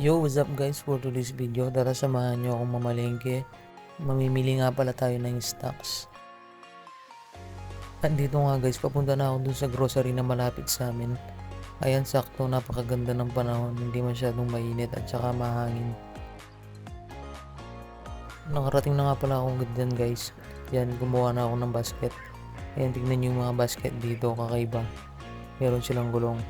Yo, what's up guys for today's video? Tara samahan nyo akong mamalengke. Mamimili nga pala tayo ng stocks. At dito nga guys, papunta na ako dun sa grocery na malapit sa amin. Ayan, sakto, napakaganda ng panahon. Hindi masyadong mainit at saka mahangin. Nakarating na nga pala akong dyan guys. Yan, gumawa na ako ng basket. Ayan, tignan nyo yung mga basket dito, kakaiba. Meron silang gulong.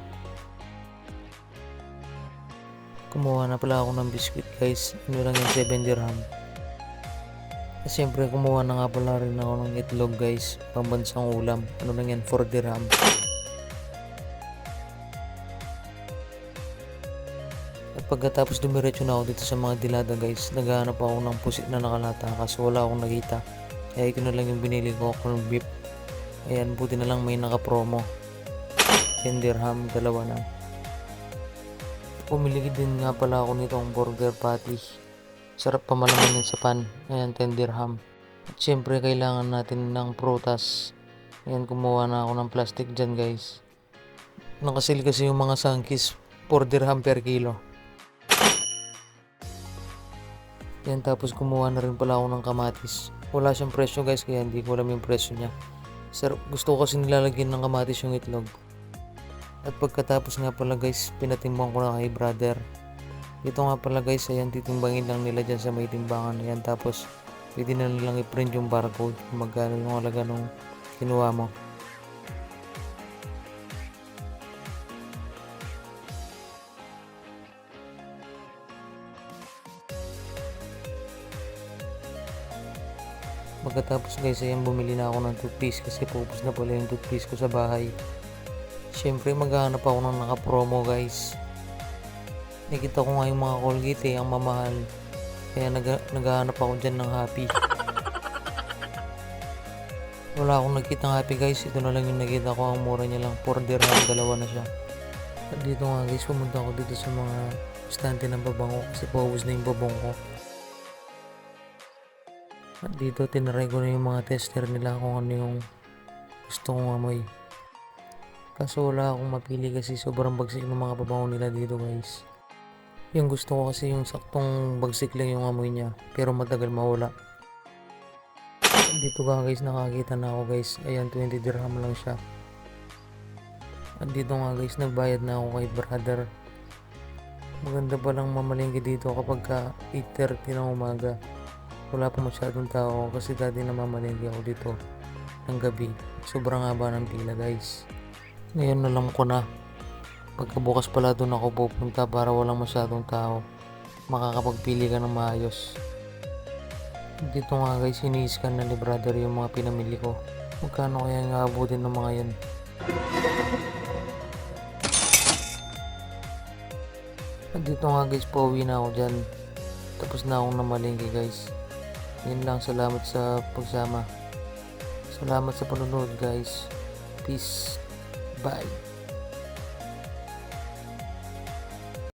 Kumuha na pala ako ng biscuit guys. Ano lang yung 7 dirham. At syempre kumuha na nga pala rin ako ng itlog guys. Pambansang ulam. Ano lang yan 4 dirham. At pagkatapos dumiretso na ako dito sa mga dilada guys. Naghahanap ako ng pusit na nakalata kaso wala akong nakita. Kaya ito na lang yung binili ko corn beef. Ayan buti na lang may naka-promo. 10 dirham, dalawa na. Pumili din nga pala ako nitong burger patty. Sarap pa malaman yun sa pan. Ayan, 10 dirham. At syempre, kailangan natin ng prutas. Ayan, kumuha na ako ng plastic dyan, guys. Nakasil kasi yung mga sangkis. 4 dirham per kilo. Yan, tapos kumuha na rin pala ako ng kamatis. Wala siyang presyo, guys, kaya hindi ko alam yung presyo niya. Sir, gusto ko kasi nilalagyan ng kamatis yung itlog. At pagkatapos nga pala guys, pinatimbang ko na kay brother. Ito nga pala guys, ayan titimbangin lang nila dyan sa may timbangan. Ayan tapos pwede na nilang i-print yung barcode kung magkano yung halaga nung kinuha mo. Pagkatapos guys, ayan bumili na ako ng toothpaste kasi pupus na pala yung toothpaste ko sa bahay. Siyempre maghahanap ako ng naka-promo guys. Nakita ko nga yung mga Colgate eh, ang mamahal. Kaya nag naghahanap ako dyan ng happy. Wala akong nakita ng happy guys. Ito na lang yung nakita ko. Ang mura niya lang. 4 dirham. Dalawa na siya. At dito nga guys, pumunta ako dito sa mga stante ng babango kasi paubos na yung babong ko. At dito tinaray ko na yung mga tester nila kung ano yung gusto kong amoy. Kaso wala akong mapili kasi sobrang bagsik ng mga pabango nila dito guys. Yung gusto ko kasi yung saktong bagsik lang yung amoy niya pero matagal mawala. Dito ka guys nakakita na ako guys. Ayan 20 dirham lang siya. At dito nga guys nagbayad na ako kay brother. Maganda pa lang mamalingki dito kapag ka 8.30 ng umaga. Wala pa masyadong tao kasi dati na mamalingki ako dito ng gabi. Sobrang haba ng pila guys. Ngayon alam ko na. Pagkabukas pala doon ako pupunta para walang masyadong tao. Makakapagpili ka ng maayos. Dito nga guys, ini-scan na ni brother yung mga pinamili ko. Magkano kaya nga abutin ng mga yan? At dito nga guys, pauwi na ako dyan. Tapos na akong namalingki guys. Yun lang, salamat sa pagsama. Salamat sa panonood guys. Peace. Bye.